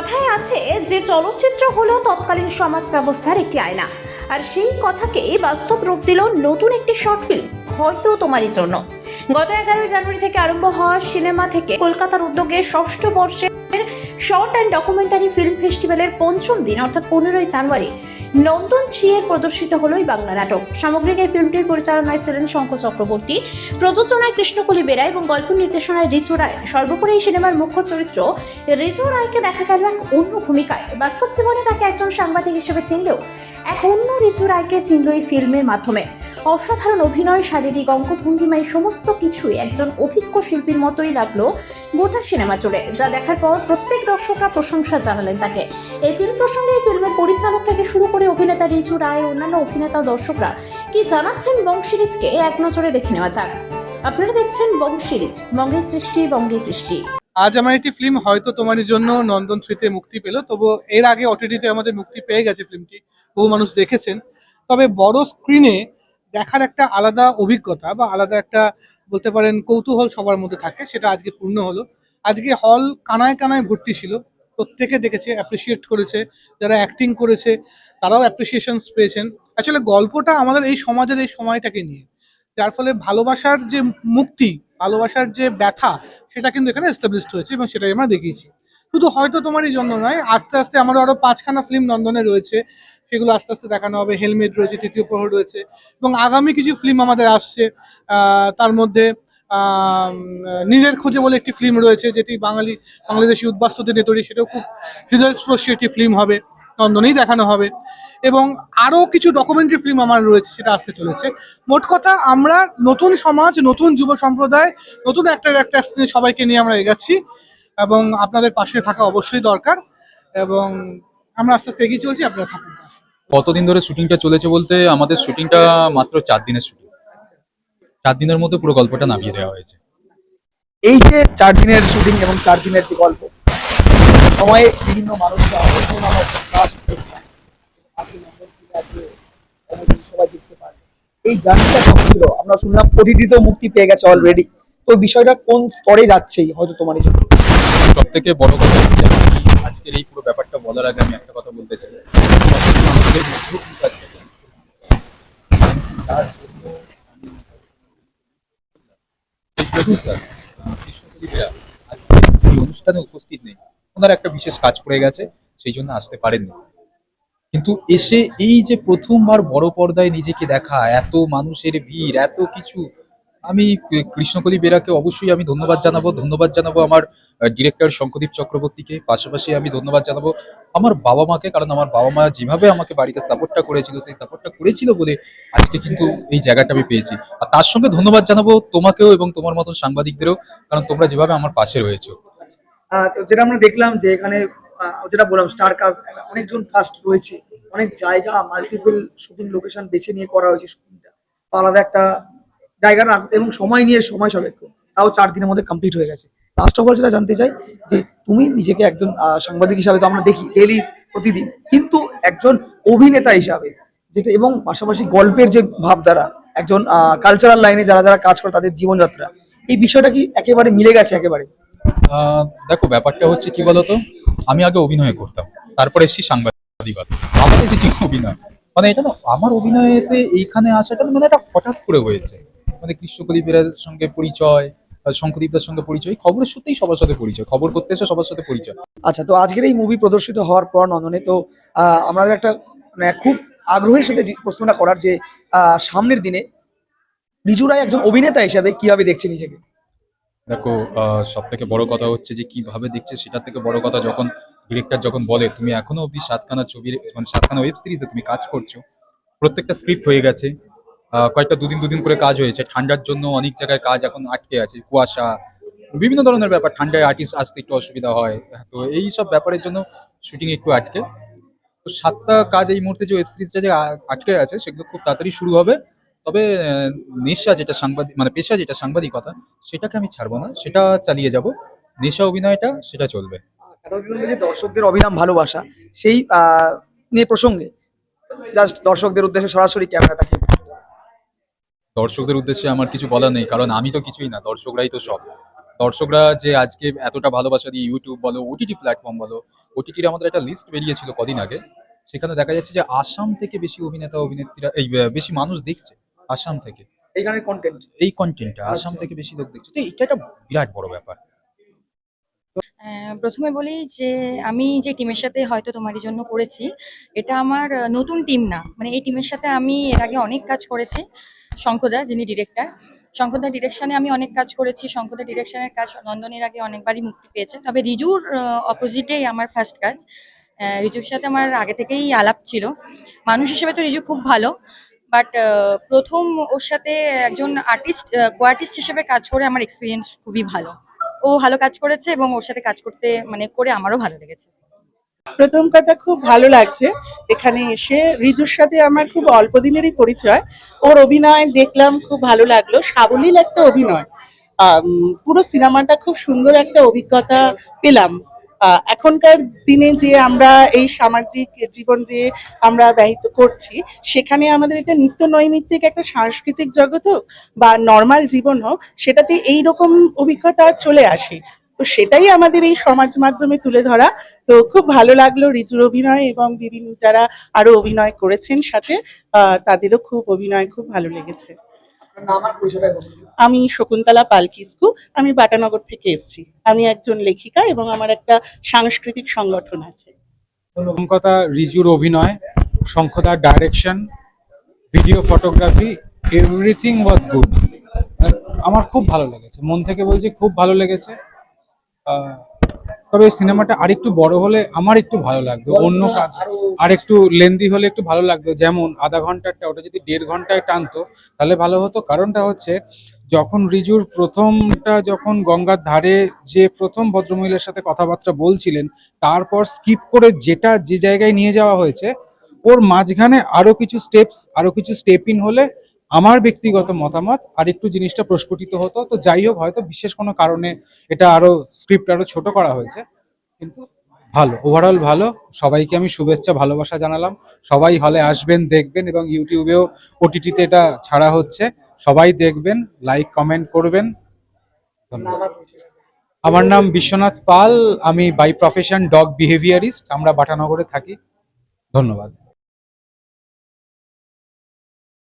কথায় আছে যে চলচ্চিত্র হলো তৎকালীন সমাজ ব্যবস্থার একটি আয়না। আর সেই কথাকে বাস্তব রূপ দিল নতুন একটি শর্ট ফিল্ম, হয়তো তোমারই জন্য। গত এগারোই জানুয়ারি থেকে আরম্ভ হওয়া সিনেমা থেকে কলকাতার উদ্যোগে ষষ্ঠ বর্ষের শর্ট অ্যান্ড ডকুমেন্টারি ফিল্ম ফেস্টিভ্যালের পঞ্চম দিন, অর্থাৎ পনেরোই জানুয়ারি, নন্দন থ্রিয়ের প্রদর্শিত হলো এই বাংলা নাটক। সামগ্রিক এই ফিল্মটির পরিচালনায় ছিলেন শঙ্খ চক্রবর্তী। প্রযোজনায় কৃষ্ণকলি বেরা এবং গল্প নির্দেশনায় রিচু রায়। সর্বোপরি এই সিনেমার মুখ্য চরিত্র রিজু রায়কে দেখা গেল এক অন্য ভূমিকায়। বাস্তব জীবনে তাকে একজন সাংবাদিক হিসেবে চিনলেও এক অন্য রিজু রায়কে চিনল এই ফিল্মের মাধ্যমে। অসাধারণ অভিনয়, শারীরিক অঙ্গভঙ্গিমা এই সমস্ত কিছুই একজন অভিজ্ঞ শিল্পীর মতোই লাগল গোটা সিনেমা জুড়ে, যা দেখার পর প্রত্যেক দর্শকরা প্রশংসা জানালেন তাকে। এই ফিল্ম প্রসঙ্গে এই ফিল্মের পরিচালক থেকে শুরু করে অভিনেতা রিজু রায়, অন্যান্য অভিনেতা দর্শকরা কি জানাচ্ছেন বং সিরিজকে এক নজরে দেখে নেওয়া যাক। আপনারা দেখছেন বং সিরিজ, বঙ্গের সৃষ্টি, বঙ্গে কৃষ্টি। আজ আমার একটি ফিল্ম হয়তো তোমারই জন্য নন্দন থ্রিতে মুক্তি পেল, তবু এর আগে ওটিটিতে আমাদের মুক্তি পেয়ে গেছে ফিল্মটি বহু মানুষ দেখেছেন। তবে বড় স্ক্রিনে দেখার একটা আলাদা অভিজ্ঞতা বা আলাদা একটা বলতে পারেন কৌতূহল সবার মধ্যে থাকে, সেটা আজকে পূর্ণ হলো। আজকে হল কানায় কানায় ভর্তি ছিল, প্রত্যেকে দেখেছে অ্যাপ্রিসিয়েট করেছে, যারা অ্যাক্টিং করেছে, তারাও অ্যাপ্রিসিয়েশনস পেয়েছেন। আসলে গল্পটা আমাদের এই সমাজের এই সময়টাকে নিয়ে, যার ফলে ভালোবাসার যে মুক্তি, ভালোবাসার যে ব্যথা, সেটা কিন্তু এখানে এস্টাবলিশড হয়েছে এবং সেটাই আমরা দেখিয়েছি। শুধু হয়তো তোমারই জন্য নয়, আস্তে আস্তে আমারও আরও পাঁচখানা ফিল্ম নন্দনে রয়েছে সেগুলো আস্তে আস্তে দেখানো হবে। হেলমেট রয়েছে, তৃতীয় প্রহর রয়েছে এবং আগামী কিছু ফিল্ম আমাদের আসছে। তার মধ্যে নীলের খোঁজে বলে একটি ফিল্ম রয়েছে, যেটি বাঙালি, বাংলাদেশি উদ্বাস্তুদের নেতরি সেটাও খুব হৃদয়স্পর্শী একটি ফিল্ম হবে নন্দনেই দেখানো হবে। এবং আরও কিছু ডকুমেন্টারি ফিল্ম আমার রয়েছে, সেটা আসতে চলেছে। মোট কথা, আমরা নতুন সমাজ, নতুন যুব সম্প্রদায়, নতুন একটা একটা সবাইকে নিয়ে আমরা এগাচ্ছি এবং আপনাদের পাশে থাকা অবশ্যই দরকার এবং আমরা আস্তে আস্তে এগিয়ে চলছি, আপনারা থাকুন। কতদিন ধরে শুটিংটা চলেছে বলতে আমাদের শুটিংটা মাত্র চার দিনের শুটিং। চার দিনের মধ্যে পুরো গল্পটা নামিয়ে দেওয়া হয়েছে। এই যে চার দিনের শুটিং এবং চার দিনের যে গল্প, সময়ে বিভিন্ন পারে। এই জার্নিটা ছিল? আমরা শুনলাম ওটিটিতেও মুক্তি পেয়ে গেছে অলরেডি তো বিষয়টা কোন স্তরে যাচ্ছে হয়তো তোমার এই সব থেকে বড় কথা আজকের এই পুরো ব্যাপারটা বলার আগে আমি একটা কথা বলতে চাই। অনুষ্ঠানে উপস্থিত নেই। ওনার একটা বিশেষ কাজ পড়ে গেছে, সেই জন্য আসতে পারেননি। কিন্তু এসে এই যে প্রথমবার বড় পর্দায় নিজেকে দেখা, এত মানুষের ভিড়, এত কিছু, আমি কৃষ্ণকলি বেরাকে অবশ্যই আমি ধন্যবাদ জানাব ধন্যবাদ জানাব আমার ডিরেক্টর শঙ্কদীপ চক্রবর্তীকে। পাশাপাশি আমি ধন্যবাদ জানাব আমার বাবা মাকে, কারণ আমার বাবা মা যেভাবে আমাকে বাড়িতে সাপোর্টটা করেছিল, সেই সাপোর্টটা করেছিল বলে আজকে কিন্তু এই জায়গাটা আমি পেয়েছি। আর তার সঙ্গে ধন্যবাদ জানাব তোমাকেও এবং তোমার মতন সাংবাদিকদেরও, কারণ তোমরা যেভাবে আমার পাশে রয়েছো। যেটা আমরা দেখলাম যে এখানে যেটা বললাম স্টার কাস্ট অনেকজন কাস্ট রয়েছে। অনেক জায়গা মাল্টিপল শুটিং লোকেশন বেছে নিয়ে করা হয়েছে শুটিংটা আলাদা একটা জায়গা এবং সময় নিয়ে সময় সাপেক্ষ। তাও চার দিনের মধ্যে কমপ্লিট হয়ে গেছে। লাস্ট অফ অল যেটা জানতে চাই, যে তুমি নিজেকে একজন সাংবাদিক হিসাবে তো আমরা দেখি ডেলি প্রতিদিন। কিন্তু একজন অভিনেতা হিসাবে যেটা এবং পাশাপাশি গল্পের যে ভাবধারা, একজন কালচারাল লাইনে যারা যারা কাজ করে তাদের জীবনযাত্রা, এই বিষয়টা কি একেবারে মিলে গেছে একেবারে? দেখো, ব্যাপারটা হচ্ছে কি বলতো? আমি আগে অভিনয় করতাম, তারপরে এসেছি সাংবাদিকতা। আমার এসেছি অভিনয়? মানে এটা না আমার অভিনয়েতে এইখানে আসাটা মানে এটা হঠাৎ করে হয়েছে। মানে কৃষ্ণকলি সঙ্গে পরিচয় শঙ্করদীপদার সঙ্গে পরিচয় খবরের সত্যিই সবার সাথে পরিচয় খবর করতে এসে সবার সাথে পরিচয়। আচ্ছা তো আজকের এই মুভি প্রদর্শিত হওয়ার পর নন্দনে তো আহ, আমাদের একটা মানে খুব আগ্রহের সাথে প্রশ্নটা করার যে আহ, সামনের দিনে রিজু রায় একজন অভিনেতা হিসাবে কীভাবে দেখছে নিজেকে? দেখো সব থেকে বড় কথা হচ্ছে যে কীভাবে দেখছে সেটা থেকে বড় কথা যখন ডিরেক্টর যখন বলে তুমি এখনও অব্দি সাতখানা ছবির মানে সাতখানা ওয়েব সিরিজে তুমি কাজ করছ প্রত্যেকটা স্ক্রিপ্ট হয়ে গেছে। কয়েকটা দুদিন দুদিন করে কাজ হয়েছে। ঠান্ডার জন্য অনেক জায়গায় কাজ এখন আটকে আছে, কুয়াশা, বিভিন্ন ধরনের ব্যাপার। ঠান্ডায় আর্টিস্ট আসতে একটু অসুবিধা হয়। তো এই সব ব্যাপারের জন্য শুটিং একটু আটকে। তো সাতটা কাজ এই মুহূর্তে যে ওয়েব সিরিজটা যে আটকে আছে, সেগুলো খুব তাড়াতাড়ি শুরু হবে। তবে নেশা যেটা সাংবাদিক মানে পেশা যেটা সাংবাদিকতা, সেটাকে আমি ছাড়বো না। সেটা চালিয়ে যাব। নেশা অভিনয়টা, সেটা চলবে। যে দর্শকদের অবিরাম ভালোবাসা, সেই প্রসঙ্গে জাস্ট দর্শকদের উদ্দেশ্যে সরাসরি ক্যামেরা থাকে দর্শকদের উদ্দেশ্যে আমার কিছু বলার নেই কারণ আমি তো কিছুই না দর্শকরাই তো সব। দর্শকরা যে আজকে এতটা ভালোবাসা দিয়ে ইউটিউব বলো ওটিটি প্ল্যাটফর্ম বলো ওটিটির আমাদের একটা লিস্ট বেরিয়েছিল কদিন আগে। সেখানে দেখা যাচ্ছে যে আসাম থেকে বেশি অভিনেতা অভিনেত্রীরা এই বেশি মানুষ দেখছে আসাম থেকে। এইখানে কন্টেন্ট এই কন্টেন্টটা আসাম আচ্ছা। থেকে বেশি লোক দেখছে। তো এটা একটা বিরাট বড় ব্যাপার। প্রথমে বলি যে আমি যে টিমের সাথে হয়তো তোমারই জন্য করেছি, এটা আমার নতুন টিম না। মানে এই টিমের সাথে আমি এর আগে অনেক কাজ করেছি। শঙ্কদা যিনি ডিরেক্টর শঙ্কদা ডিরেকশনে আমি অনেক কাজ করেছি। শঙ্কদা ডিরেকশনের কাজ নন্দনের আগে অনেকবারই মুক্তি পেয়েছে। তবে রিজুর অপোজিটেই আমার ফার্স্ট কাজ। রিজুর সাথে আমার আগে থেকেই আলাপ ছিল। মানুষ হিসেবে তো রিজু খুব ভালো বাট প্রথম ওর সাথে একজন আর্টিস্ট কো আর্টিস্ট হিসেবে কাজ করে আমার এক্সপিরিয়েন্স খুবই ভালো। ও ভালো কাজ করেছে এবং ওর সাথে কাজ করতে মানে করে আমারও ভালো লেগেছে। প্রথম কথা খুব ভালো লাগছে। এখানে এসে রিজুর সাথে আমার খুব অল্প দিনেরই পরিচয়। ওর অভিনয় দেখলাম, খুব ভালো লাগল। সাবলীল একটা অভিনয়। পুরো সিনেমাটা খুব সুন্দর একটা অভিজ্ঞতা পেলাম। এখনকার দিনে যে আমরা এই সামাজিক জীবন যে আমরা ব্যহিত করছি, সেখানে আমাদের এটা নিত্য নৈমিত্তিক একটা সাংস্কৃতিক জগৎ হোক বা নর্মাল জীবন হোক, সেটাতে এই রকম অভিজ্ঞতা চলে আসে। তো সেটাই আমাদের এই সমাজ মাধ্যমে তুলে ধরা। তো খুব ভালো লাগল রিজুর অভিনয় এবং বিভিন্ন যারা আরও অভিনয় করেছেন সাথে তাদেরও খুব অভিনয়, খুব ভালো লেগেছে। আমি শকুন্তলা পালকিস্কু আমি বাটানগর থেকে এসেছি। আমি একজন লেখিকা এবং আমার একটা সাংস্কৃতিক সংগঠন আছে। কথা রিজুর অভিনয় শঙ্খদার direction video photography everything was good আমার খুব ভালো লেগেছে। মন থেকে বলছি খুব ভালো লেগেছে। তবে সিনেমাটা আরেকটু বড় হলে আমার একটু ভালো লাগতো অন্য আর একটু লেন্দি হলে একটু ভালো লাগতো যেমন আধা ঘন্টারটা ওটা যদি দেড় ঘন্টায় টানতো তাহলে ভালো হতো। কারণটা হচ্ছে যখন রিজুর প্রথমটা যখন গঙ্গার ধারে যে প্রথম ভদ্রমহিলার সাথে কথাবার্তা বলছিলেন তারপর স্কিপ করে যেটা যে জায়গায় নিয়ে যাওয়া হয়েছে ওর মাঝখানে আরও কিছু স্টেপস আরও কিছু স্টেপ ইন হলে আমার ব্যক্তিগত মতামত, আর একটু জিনিসটা প্রস্ফুটিত হতো, তো যাই হোক, হয়তো বিশেষ কোনো কারণে এটা আরও স্ক্রিপ্ট আরও ছোট করা হয়েছে, কিন্তু ভালো ওভারঅল ভালো। সবাইকে আমি শুভেচ্ছা, ভালোবাসা জানালাম। সবাই হলে আসবেন, দেখবেন, এবং ইউটিউবেও ওটিটিতে এটা ছাড়া হচ্ছে। সবাই দেখবেন লাইক কমেন্ট করবেন। আমার নাম বিশ্বনাথ পাল, আমি বাই প্রফেশন ডগ বিহেভিয়ারিস্ট আমরা বাটানগরে থাকি। ধন্যবাদ।